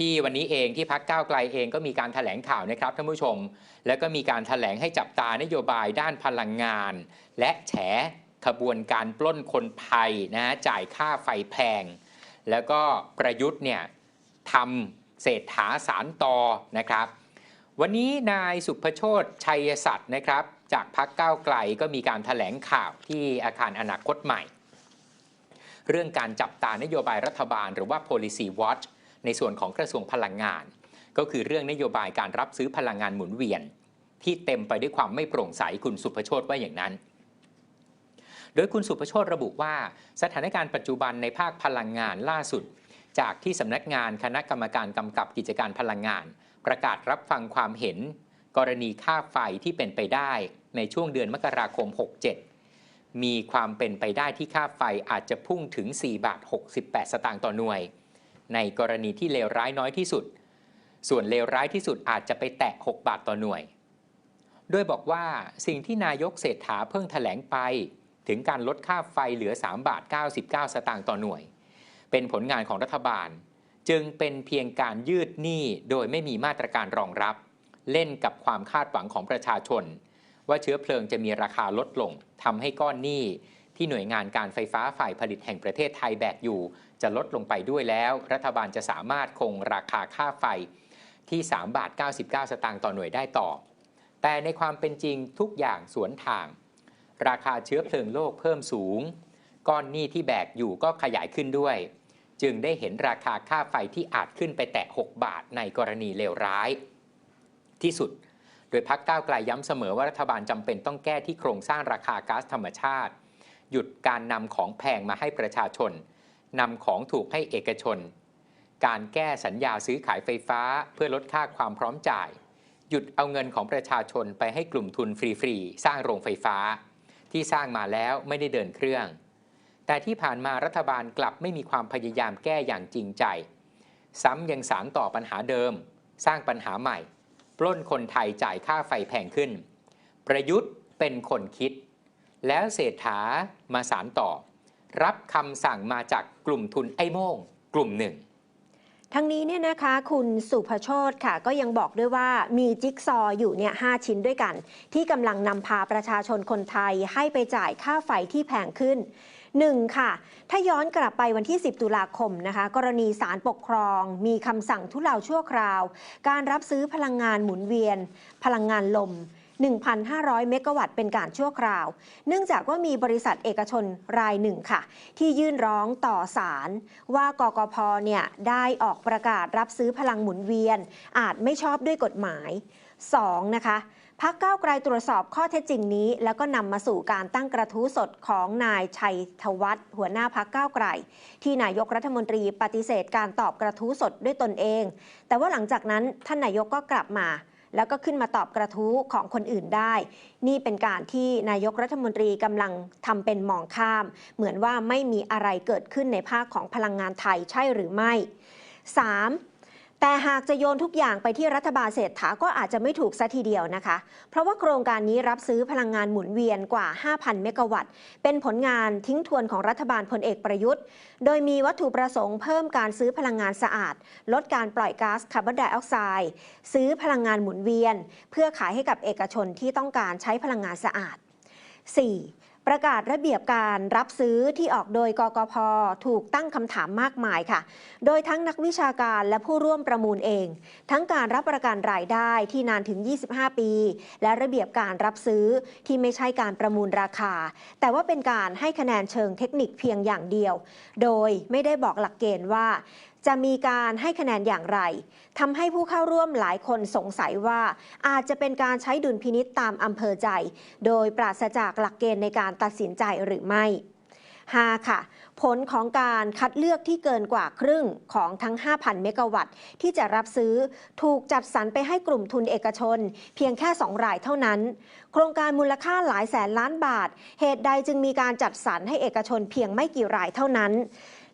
ที่วันนี้เองที่พักก้าวไกลเองก็มีการถแถลงข่าวนะครับท่านผู้ชม แล้วก็มีการถแถลงให้จับตานโยบายด้านพลังงาน และแฉขบวนการปล้นคนไทยนะฮะจ่ายค่าไฟแพง แล้วก็ประยุทธ์เนี่ยทำเศรษฐาสารต่อนะครับ วันนี้นายสุภโชตชัยสัตย์นะครับ จากพักก้าวไกลก็มีการถแถลงข่าวที่อาคารอนาคตใหม่ เรื่องการจับตานโยบายรัฐบาลหรือว่า policy watch ในส่วนของกระทรวงพลังงาน ก็คือเรื่องนโยบายการรับซื้อพลังงานหมุนเวียน ที่เต็มไปด้วยความไม่โปร่งใสคุณสุภโชตว่าอย่างนั้น โดยคุณสุภโชตระบุว่า สถานการณ์ปัจจุบันในภาคพลังงานล่าสุด จากที่สำนักงานคณะกรรมการกำกับกิจการพลังงาน ประกาศรับฟังความเห็น กรณีค่าไฟที่เป็นไปได้ ในช่วงเดือนมกราคม 67มีความเป็นไปได้ที่ค่าไฟอาจจะพุ่งถึง 4 บาท 68 สตางค์ต่อหน่วย ในกรณีที่เลวร้ายน้อยที่สุด ส่วนเลวร้ายที่สุดอาจจะไปแตะ 6 บาทต่อหน่วย โดยบอกว่าสิ่งที่นายกเศรษฐาเพิ่งถแถลงไป ถึงการลดค่าไฟเหลือ 3 บาท 99 สตางค์ต่อหน่วย เป็นผลงานของรัฐบาล จึงเป็นเพียงการยืดหนี้โดยไม่มีมาตรการรองรับ เล่นกับความคาดหวังของประชาชน ว่าเชื้อเพลิงจะมีราคาลดลงทำให้ก้อนหนี้ ที่หน่วยงานการไฟฟ้าฝ่ายผลิตแห่งประเทศไทยแบกอยู่ จะลดลงไปด้วยแล้ว รัฐบาลจะสามารถคงราคาค่าไฟที่ 3 บาท 99 สตางค์ต่อหน่วยได้ต่อ แต่ในความเป็นจริงทุกอย่างสวนทาง ราคาเชื้อเพลิงโลกเพิ่มสูง ก้อนหนี้ที่แบกอยู่ก็ขยายขึ้นด้วย จึงได้เห็นราคาค่าไฟที่อาจขึ้นไปแตะ 6 บาทในกรณีเลวร้าย ที่สุด โดยพักก้าวไกลย้ำเสมอว่ารัฐบาลจำเป็นต้องแก้ที่โครงสร้างราคาก๊าซธรรมชาติ หยุดการนำของแพงมาให้ประชาชนนำของถูกให้เอกชน การแก้สัญญาซื้อขายไฟฟ้าเพื่อลดค่าความพร้อมจ่าย หยุดเอาเงินของประชาชนไปให้กลุ่มทุนฟรีๆ สร้างโรงไฟฟ้า ที่สร้างมาแล้วไม่ได้เดินเครื่อง แต่ที่ผ่านมารัฐบาลกลับไม่มีความพยายามแก้อย่างจริงใจ ซ้ำยังสารต่อปัญหาเดิม สร้างปัญหาใหม่ ปล้นคนไทยจ่ายค่าไฟแพงขึ้น ประยุทธ์เป็นคนคิด แล้วเศรษฐามาสารต่อ รับคำสั่งมาจากกลุ่มทุนไอ้โม่งกลุ่มหนึ่งทั้งนี้เนี่ยนะคะคุณสุภโชตค่ะ ก็ยังบอกด้วยว่ามีจิ๊กซออยู่เนี่ยหชิ้นด้วยกัน ที่กำลังนำพาประชาชนคนไทยให้ไปจ่ายค่าไฟที่แพงขึ้น 1. ค่ะ ถ้าย้อนกลับไปวันที่ 10 ตุลาคมนะคะ กรณีศาลปกครอง มีคำสั่งทุเลาชั่วคราว การรับซื้อพลังงานหมุนเวียน พลังงานลม 1,500 เมกะวัตต์เป็นการชั่วคราว เนื่องจากว่ามีบริษัทเอกชนรายหนึ่งค่ะ ที่ยื่นร้องต่อศาลว่ากกพเนี่ยได้ออกประกาศรับซื้อพลังหมุนเวียน อาจไม่ชอบด้วยกฎหมาย 2. นะคะพักเก้าไกลตรวจสอบข้อเท็จจริงนี้ แล้วก็นำมาสู่การตั้งกระทู้สดของนายชัยธวัฒน์หัวหน้าพักเก้าไกล ที่นายกรัฐมนตรีปฏิเสธการตอบกระทู้สดด้วยตนเอง แต่ว่าหลังจากนั้นท่านนายกก็กลับมา แล้วก็ขึ้นมาตอบกระทู้ของคนอื่นได้ นี่เป็นการที่นายกรัฐมนตรีกำลังทำเป็นมองข้าม เหมือนว่าไม่มีอะไรเกิดขึ้นในภาคของพลังงานไทยใช่หรือไม่ 3. แต่หากจะโยนทุกอย่างไปที่รัฐบาลเศรษฐาก็อาจจะไม่ถูกซะทีเดียวนะคะ เพราะว่าโครงการนี้รับซื้อพลังงานหมุนเวียนกว่า 5,000 เมกะวัตต์ เป็นผลงานทิ้งทวนของรัฐบาลพลเอกประยุทธ์ โดยมีวัตถุประสงค์เพิ่มการซื้อพลังงานสะอาด ลดการปล่อยก๊าซคาร์บอนไดออกไซด์ ซื้อพลังงานหมุนเวียน เพื่อขายให้กับเอกชนที่ต้องการใช้พลังงานสะอาด 4. ประกาศระเบียบการรับซื้อที่ออกโดยกกพถูกตั้งคำถามมากมายค่ะ โดยทั้งนักวิชาการและผู้ร่วมประมูลเอง ทั้งการรับประกันรายได้ที่นานถึง 25 ปี และระเบียบการรับซื้อที่ไม่ใช่การประมูลราคา แต่ว่าเป็นการให้คะแนนเชิงเทคนิคเพียงอย่างเดียว โดยไม่ได้บอกหลักเกณฑ์ว่า จะมีการให้คะแนนอย่างไรทำให้ผู้เข้าร่วมหลายคนสงสัยว่า อาจจะเป็นการใช้ดุลพินิษตามอำเภอใจ โดยปราศจากหลักเกณฑ์ในการตัดสินใจหรือไม่ 5. ค่ะ ผลของการคัดเลือกที่เกินกว่าครึ่งของทั้ง 5,000 เมกะวัตต์ ที่จะรับซื้อถูกจัดสรรไปให้กลุ่มทุนเอกชน เพียงแค่ 2 รายเท่านั้น โครงการมูลค่าหลายแสนล้านบาท เหตุใดจึงมีการจัดสรรให้เอกชนเพียงไม่กี่รายเท่านั้น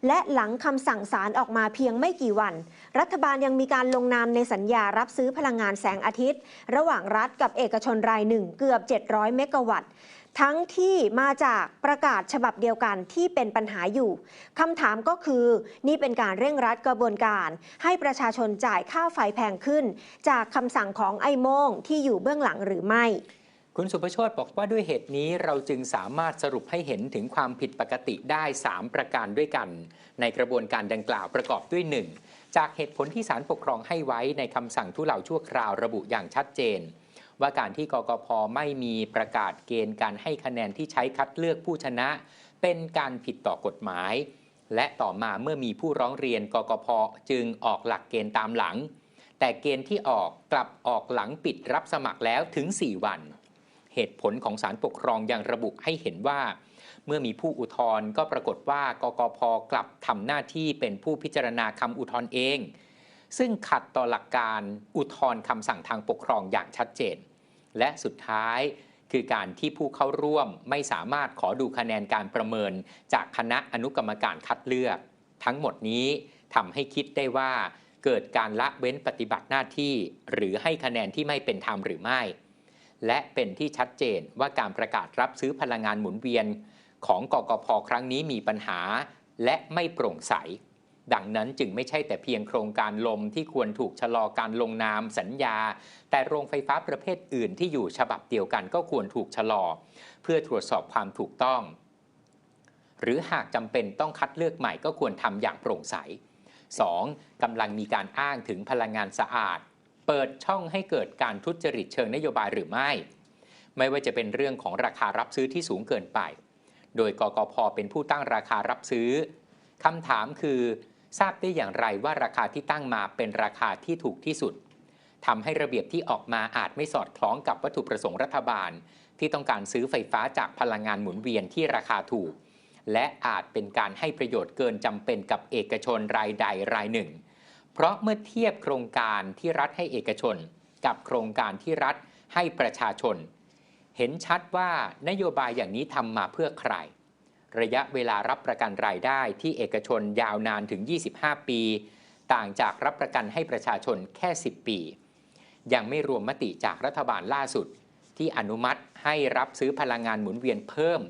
และหลังคำสั่งศาลออกมาเพียงไม่กี่วัน รัฐบาลยังมีการลงนามในสัญญารับซื้อพลังงานแสงอาทิตย์ ระหว่างรัฐกับเอกชนรายหนึ่งเกือบ 700 เมกะวัตต์ทั้งที่มาจากประกาศฉบับเดียวกันที่เป็นปัญหาอยู่คำถามก็คือ นี่เป็นการเร่งรัดกระบวนการ ให้ประชาชนจ่ายค่าไฟแพงขึ้น จากคำสั่งของไอ้โมงที่อยู่เบื้องหลังหรือไม่ คุณสุภโชตบอกว่าด้วยเหตุนี้เราจึงสามารถสรุปให้เห็นถึงความผิดปกติได้ 3 ประการด้วยกัน ในกระบวนการดังกล่าวประกอบด้วย 1. จากเหตุผลที่ศาลปกครองให้ไว้ในคำสั่งทุเลาชั่วคราวระบุอย่างชัดเจน ว่าการที่กกพไม่มีประกาศเกณฑ์การให้คะแนนที่ใช้คัดเลือกผู้ชนะ เป็นการผิดต่อกฎหมาย และต่อมาเมื่อมีผู้ร้องเรียนกกพจึงออกหลักเกณฑ์ตามหลัง แต่เกณฑ์ที่ออกกลับออกหลังปิดรับสมัครแล้วถึง 4 วัน เหตุผลของศาลปกครองยังระบุให้เห็นว่า เมื่อมีผู้อุทธรณ์ก็ปรากฏว่ากกพกลับทำหน้าที่เป็นผู้พิจารณาคำอุทธรณ์เอง ซึ่งขัดต่อหลักการอุทธรณ์คำสั่งทางปกครองอย่างชัดเจน และสุดท้ายคือการที่ผู้เข้าร่วมไม่สามารถขอดูคะแนนการประเมิน จากคณะอนุกรรมการคัดเลือก ทั้งหมดนี้ทำให้คิดได้ว่า เกิดการละเว้นปฏิบัติหน้าที่ หรือให้คะแนนที่ไม่เป็นธรรมหรือไม่ และเป็นที่ชัดเจนว่าการประกาศรับซื้อพลังงานหมุนเวียนของกกพครั้งนี้มีปัญหาและไม่โปร่งใส ดังนั้นจึงไม่ใช่แต่เพียงโครงการลมที่ควรถูกชะลอการลงนามสัญญา แต่โรงไฟฟ้าประเภทอื่นที่อยู่ฉบับเดียวกันก็ควรถูกชะลอ เพื่อตรวจสอบความถูกต้อง หรือหากจำเป็นต้องคัดเลือกใหม่ก็ควรทำอย่างโปร่งใส 2. กำลังมีการอ้างถึงพลังงานสะอาด เปิดช่องให้เกิดการทุจริตเชิงนโยบายหรือไม่ ไม่ว่าจะเป็นเรื่องของราคารับซื้อที่สูงเกินไป โดยกกพเป็นผู้ตั้งราคารับซื้อคำถามคือทราบได้อย่างไรว่าราคาที่ตั้งมาเป็นราคาที่ถูกที่สุดทำให้ระเบียบที่ออกมาอาจไม่สอดคล้องกับวัตถุประสงค์รัฐบาล ที่ต้องการซื้อไฟฟ้าจากพลังงานหมุนเวียนที่ราคาถูก และอาจเป็นการให้ประโยชน์เกินจำเป็นกับเอกชนรายใดรายหนึ่ง เพราะเมื่อเทียบโครงการที่รัฐให้เอกชน กับโครงการที่รัฐให้ประชาชน เห็นชัดว่านโยบายอย่างนี้ทำมาเพื่อใคร ระยะเวลารับประกันรายได้ที่เอกชนยาวนานถึง 25 ปี ต่างจากรับประกันให้ประชาชนแค่ 10 ปี ยังไม่รวมมติจากรัฐบาลล่าสุด ที่อนุมัติให้รับซื้อพลังงานหมุนเวียนเพิ่ม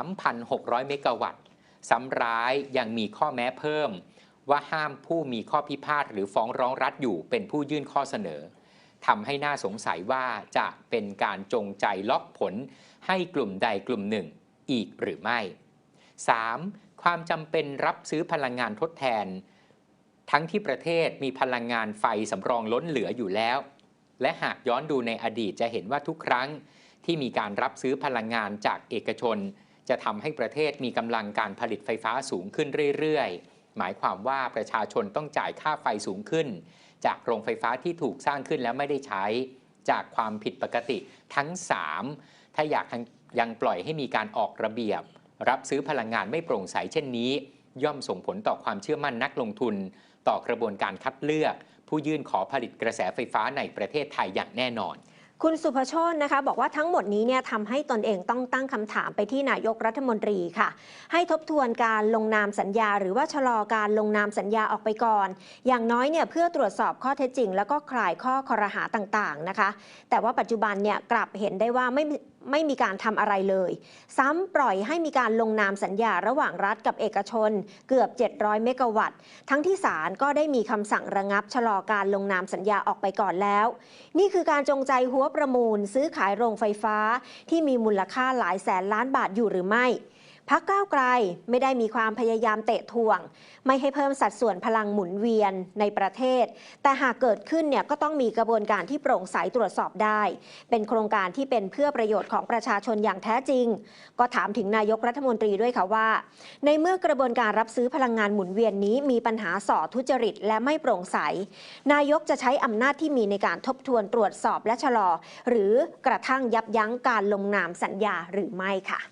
3,600 เมกะวัตต์ซ้ำร้ายยังมีข้อแม้เพิ่ม ว่าห้ามผู้มีข้อพิพาทหรือฟ้องร้องรัฐอยู่เป็นผู้ยื่นข้อเสนอทำให้น่าสงสัยว่าจะเป็นการจงใจล็อกผลให้กลุ่มใดกลุ่มหนึ่งอีกหรือไม่ 3. ความจำเป็นรับซื้อพลังงานทดแทน ทั้งที่ประเทศมีพลังงานไฟสำรองล้นเหลืออยู่แล้ว และหากย้อนดูในอดีตจะเห็นว่าทุกครั้ง ที่มีการรับซื้อพลังงานจากเอกชน จะทำให้ประเทศมีกำลังการผลิตไฟฟ้าสูงขึ้นเรื่อยๆ หมายความว่าประชาชนต้องจ่ายค่าไฟสูงขึ้น จากโรงไฟฟ้าที่ถูกสร้างขึ้นแล้วไม่ได้ใช้จากความผิดปกติทั้ง 3 ถ้าอยากยังปล่อยให้มีการออกระเบียบ รับซื้อพลังงานไม่โปร่งใสเช่นนี้ ย่อมส่งผลต่อความเชื่อมั่นนักลงทุน ต่อกระบวนการคัดเลือก ผู้ยื่นขอผลิตกระแสไฟฟ้าในประเทศไทยอย่างแน่นอน คุณสุภโชนนะคะบอกว่าทั้งหมดนี้เนี่ยทำให้ตนเองต้องตั้งคำถามไปที่นายกรัฐมนตรีค่ะ ให้ทบทวนการลงนามสัญญา หรือว่าชะลอการลงนามสัญญาออกไปก่อน อย่างน้อยเนี่ยเพื่อตรวจสอบข้อเท็จจริง แล้วก็คลายข้อคอรหาต่างๆนะคะ แต่ว่าปัจจุบันเนี่ยกลับเห็นได้ว่าไม่ ไม่มีการทำอะไรเลย ซ้ำปล่อยให้มีการลงนามสัญญาระหว่างรัฐกับเอกชน เกือบ 700 เมกะวัตต์ ทั้งที่ศาลก็ได้มีคำสั่งระงับชะลอการลงนามสัญญาออกไปก่อนแล้ว นี่คือการจงใจหัวประมูล ซื้อขายโรงไฟฟ้า ที่มีมูลค่าหลายแสนล้านบาทอยู่หรือไม่ พักก้าวไกลไม่ได้มีความพยายามเตะทวง ไม่ให้เพิ่มสัดส่วนพลังหมุนเวียนในประเทศ แต่หากเกิดขึ้นเนี่ยก็ต้องมีกระบวนการที่โปร่งใสตรวจสอบได้ เป็นโครงการที่เป็นเพื่อประโยชน์ของประชาชนอย่างแท้จริง ก็ถามถึงนายกรัฐมนตรีด้วยค่ะว่า ในเมื่อกระบวนการรับซื้อพลังงานหมุนเวียนนี้มีปัญหาส่อทุจริต และไม่โปร่งใส นายกจะใช้อำนาจที่มีในการทบทวนตรวจสอบและชะลอ หรือกระทั่งยับยั้งการลงนามสัญญาหรือไม่ค่ะ